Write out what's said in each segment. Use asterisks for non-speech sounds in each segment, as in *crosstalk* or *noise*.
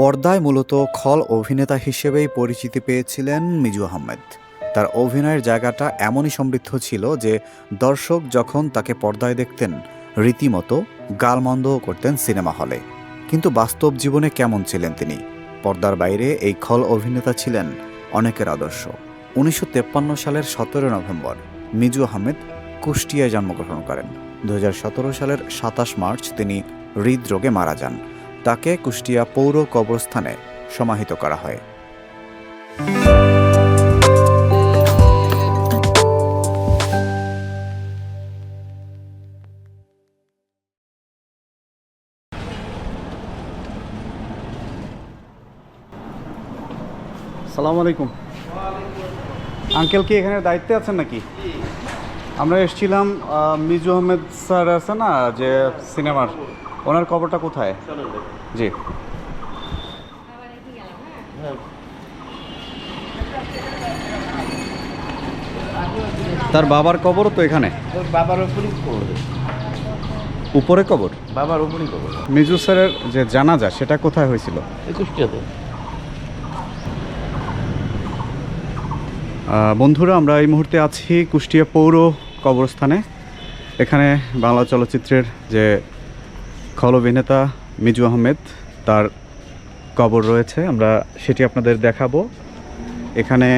পর্দায় মূলত খল অভিনেতা হিসেবেই পরিচিতি পেয়েছিলেন মিজু আহমেদ। তার অভিনয়ের জায়গাটা এমনই সমৃদ্ধ ছিল যে দর্শক যখন তাকে পর্দায় দেখতেন, রীতিমতো গালমন্দও করতেন সিনেমা হলে। কিন্তু বাস্তব জীবনে কেমন ছিলেন তিনি? পর্দার বাইরে এই খল অভিনেতা ছিলেন অনেকের আদর্শ। উনিশশো সালের সতেরো নভেম্বর, মিজু আহমেদ কুষ্টিয়ায় জন্মগ্রহণ করেন। দু হাজার সতেরো সালের সাতাশ মার্চ তিনি হৃদরোগে মারা যান। তাকে কুষ্টিয়া পৌর কবরস্থানে সমাহিত করা হয়। সালাম আলাইকুম। আঙ্কেল কি এখানে দায়িত্বে আছেন নাকি? আমরা এসেছিলাম মিজু আহমেদ স্যার আছে না, যে সিনেমার ওনার কবরটা কোথায়? জি। তার বাবার কবরও তো এখানে? ওর বাবার উপরই কবর। উপরে কবর? বাবার উপরই কবর। মিজু স্যারের যে জানাজা সেটা কোথায় হয়েছিল? একুশটাতে বন্ধুরা আমরা এই মুহূর্তে আছি কুষ্টিয়া পৌর কবরস্থানে। এখানে বাংলা চলচ্চিত্রের যে খল অভিনেতা মিজু আহমেদ তার কবর রয়েছে। আমরা সেটি আপনাদের দেখাবো। এখানে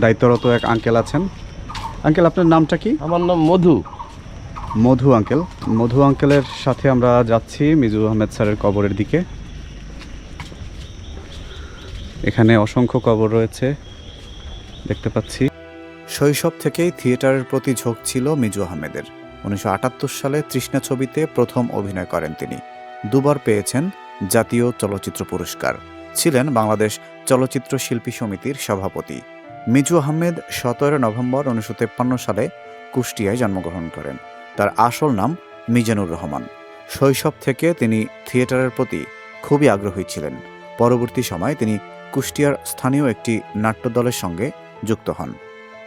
দায়িত্বরত এক আঙ্কেল আছেন। আঙ্কেল আপনার নামটা কি? আমার নাম মধু। মধু আঙ্কেল। মধু আঙ্কেলের সাথে আমরা যাচ্ছি মিজু আহমেদ স্যারের কবরের দিকে। এখানে অসংখ্য কবর রয়েছে দেখতে পাচ্ছি। শৈশব থেকেই থিয়েটারের প্রতি ঝোঁক ছিল মিজু আহমেদের। উনিশশো আটাত্তর সালে তৃষ্ণা ছবিতে প্রথম অভিনয় করেন তিনি। দুবার পেয়েছেন জাতীয় চলচ্চিত্র পুরস্কার। ছিলেন বাংলাদেশ চলচ্চিত্র শিল্পী সমিতির সভাপতি। মিজু আহমেদ সতেরো নভেম্বর উনিশশো সালে কুষ্টিয়ায় জন্মগ্রহণ করেন। তার আসল নাম মিজানুর রহমান। শৈশব থেকে তিনি থিয়েটারের প্রতি খুবই আগ্রহী ছিলেন। পরবর্তী সময়ে তিনি কুষ্টিয়ার স্থানীয় একটি নাট্যদলের সঙ্গে যুক্ত হন।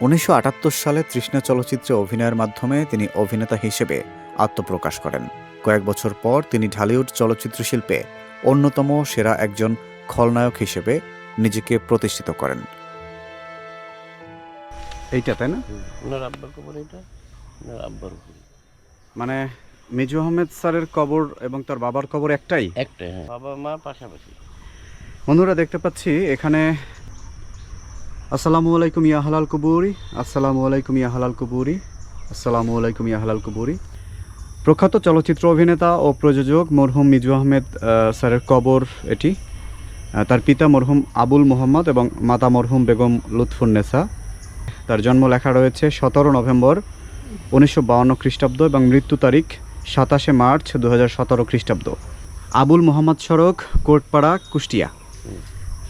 উনিশশো আটাত্তর সালে তৃষ্ণা চলচ্চিত্রে অভিনয়ের মাধ্যমে তিনি অভিনেতা হিসেবে আত্মপ্রকাশ করেন। কয়েক বছর পর তিনি ঢালিউড চলচ্চিত্র শিল্পে অন্যতম সেরা একজন খলনায়ক হিসেবে নিজেকে প্রতিষ্ঠিত করেন। এইটা তাই না? ওনার আব্বার কবর এটা ওনার আব্বার মানে মিজু আহমেদ স্যারের কবর এবং তার বাবার কবর একটাই? একটাই হ্যাঁ। বাবা মা পাশাপাশি। বন্ধুরা দেখতে পাচ্ছি এখানে আসসালামু আলাইকুম, ইয়া হালাল কুবুরি। আসসালামু আলাইকুম, ইয়া হালাল কুবুরি। আসসালামু আলাইকুম, ইয়া হালাল কুবুরি। প্রখ্যাত চলচ্চিত্র অভিনেতা ও প্রযোজক মরহুম মিজু আহমেদ স্যারের কবর এটি। তার পিতা মরহুম আবুল মোহাম্মদ এবং মাতা মরহুম বেগম লুৎফুন্নেসা তার জন্ম লেখা রয়েছে সতেরো নভেম্বর উনিশশো বাউন্ন খ্রিস্টাব্দ এবং মৃত্যু তারিখ সাতাশে মার্চ দু হাজার সতেরো খ্রিস্টাব্দ। আবুল মোহাম্মদ সড়ক, কোটপাড়া, কুষ্টিয়া।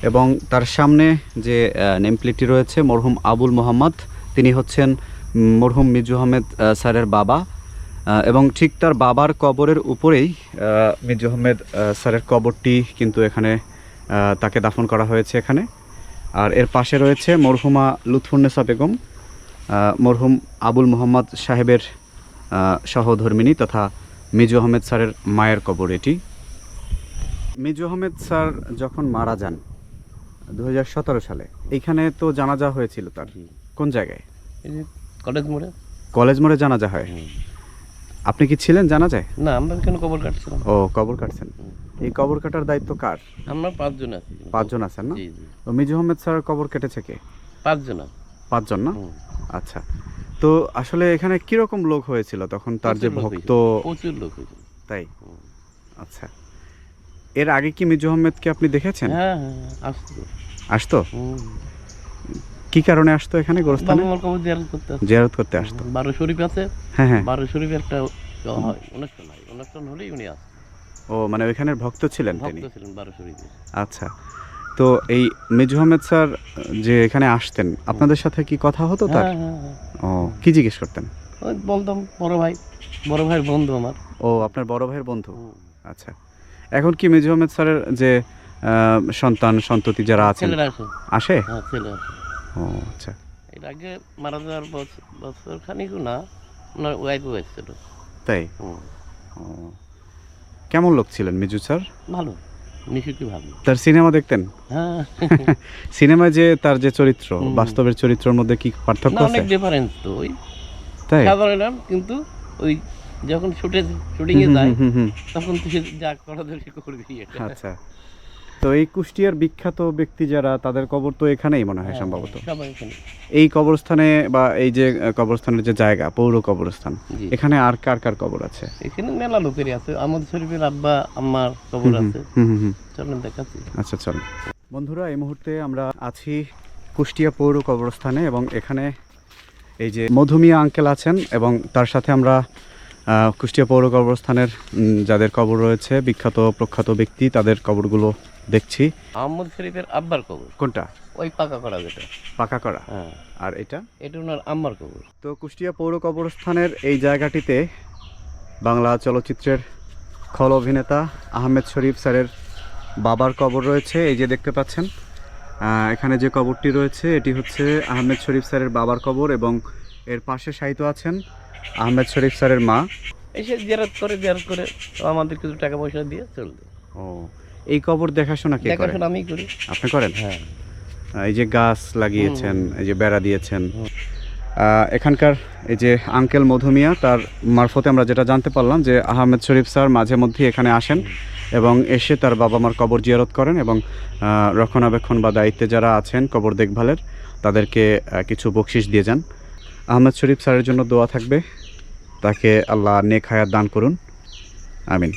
এবং তার সামনে যে নেমপ্লেটটি রয়েছে, মরহুম আবুল মোহাম্মদ, তিনি হচ্ছেন মরহুম মিজু আহমেদ স্যারের বাবা। এবং ঠিক তার বাবার কবরের উপরেই মিজু আহমেদ স্যারের কবরটি কিন্তু এখানে তাকে দাফন করা হয়েছে এখানে। আর এর পাশে রয়েছে মরহুমা লুৎফুন্নেসা বেগম মরহুম আবুল মোহাম্মদ সাহেবের সহধর্মিনী তথা মিজু আহমেদ স্যারের মায়ের কবর এটি। মিজু আহমেদ স্যার যখন মারা যান দুহাজার সতেরো সালে। এইখানে তো জানাজা হয়েছিল তার। কোন জায়গায়? কলেজ মোড়ে। কলেজ মোড়ে জানাজা হয়। আপনি কি ছিলেন জানা যায় না আমরা কেন কবর কাটছিলাম? ও কবর কাটছেন। এই কবর কাটার দায়িত্ব কার? আমরা পাঁচজন আছি। পাঁচজন আছেন না? তো মিজু আহমেদ স্যারের কবর কেটেছে কে? পাঁচজন পাঁচজন না? আচ্ছা। তো আসলে এখানে কীরকম লোক হয়েছিল তখন তার যে ভক্ত? প্রচুর লোক হয়েছিল। তাই? আচ্ছা। এর আগে কি মিজু আহমেদকে আপনি দেখেছেন? হ্যাঁ হ্যাঁ আসতো। আসতো? কি কারণে আসতো এখানে গোরস্থানে? জিয়ারত করতে আসতো। জিয়ারত করতে আসতো। বারো শরীফ আছে। হ্যাঁ হ্যাঁ। বারো শরীফে একটা হয় অনুষ্ঠান হয়। অনুষ্ঠান হলেই উনি আসেন ও মানে ওইখানের ভক্ত ছিলেন তিনি? ছিলেন বারো শরীফে। আচ্ছা। তো এই মিজু আহমেদ স্যার যে এখানে আসতেন আপনাদের সাথে কি কথা হতো তার? হ্যাঁ হ্যাঁ হ্যাঁ। ও কি জিজ্ঞেস করতেন? ওই বলতাম বড় ভাই বড় ভাইয়ের বন্ধু আমার। ও আপনার বড় ভাইয়ের বন্ধু? আচ্ছা। এখন কি মিজু আহমেদ স্যারের যে সন্তান সন্ততি যারা আছেন আসে? হ্যাঁ ও আচ্ছা। এর আগে মারা যাওয়ার বছর বছর খানিক না ওনার ওয়াইফও এসেছিল। তাই? ও। কেমন লোক ছিলেন মিজু স্যার? ভালো তার সিনেমা দেখতেন? হ্যাঁ। *laughs* সিনেমায় যে তার যে চরিত্র বাস্তবের চরিত্রের মধ্যে কি পার্থক্য আছে? অনেক ডিফারেন্স তো ওই তাই? কিন্তু ওই যখন শুটে শুটিং এ যায়। তখন তো সে যা করা দরকার করবি আচ্ছা। তো এই কুষ্টিয়ার বিখ্যাত ব্যক্তি যারা তাদের কবর তো এখানেই মনে হয় সম্ভবত? হ্যাঁ, এখানে এই কবরস্থানে বা এই যে কবরস্থানের যে জায়গা পৌর কবরস্থান এখানে আর কার কার কবর আছে? এখানে মেলা লোকেরই আছে। আমাদের শরীফের আব্বা আম্মার কবর আছে। চলেন দেখাচ্ছি। আচ্ছা চলো বন্ধুরা এই মুহূর্তে আমরা আছি কুষ্টিয়া পৌর কবরস্থানে এবং এখানে এই যে মধুমিয়া আঙ্কেল আছেন এবং তার সাথে আমরা কুষ্টিয়া পৌর কবরস্থানের যাদের কবর রয়েছে বিখ্যাত প্রখ্যাত ব্যক্তি তাদের কবরগুলো দেখছি। আহমদ শরীফের আব্বার কবর। কোনটা? ওই পাকা করা যেটা। পাকা করা? হ্যাঁ। আর এটা? এটা ওনার আম্মার কবর। তো কুষ্টিয়া পৌর কবরস্থানের এই জায়গাটিতে বাংলা চলচ্চিত্রের খল অভিনেতা আহমেদ শরীফ স্যারের বাবার কবর রয়েছে এই যে দেখতে পাচ্ছেন। এখানে যে কবরটি রয়েছে এটি হচ্ছে আহমেদ শরীফ স্যারের বাবার কবর এবং এর পাশে সাহিত্য আছেন আহমেদ শরীফ স্যারের মা? এসে জেরাত করে জেরাত করে আমাদের কিছু টাকা পয়সা দিয়ে চলবে ও এই কবর দেখাশোনা কে করে? দেখাশোনা আমি করি। আপনি করেন? হ্যাঁ। এই যে গাছ লাগিয়েছেন এই যে বেড়া দিয়েছেন। এখানকার এই যে আঙ্কেল মধুমিয়া তার মারফতে আমরা যেটা জানতে পারলাম যে আহমেদ শরীফ স্যার মাঝে মধ্যে এখানে আসেন এবং এসে তার বাবা মার কবর জিয়ারত করেন এবং রক্ষণাবেক্ষণ বা দায়িত্বে যারা আছেন কবর দেখভালের তাদেরকে কিছু বকশিস দিয়ে যান। আহমেদ শরীফ স্যারের জন্য দোয়া থাকবে। তাকে আল্লাহ নেক হায়াত দান করুন। আমিন।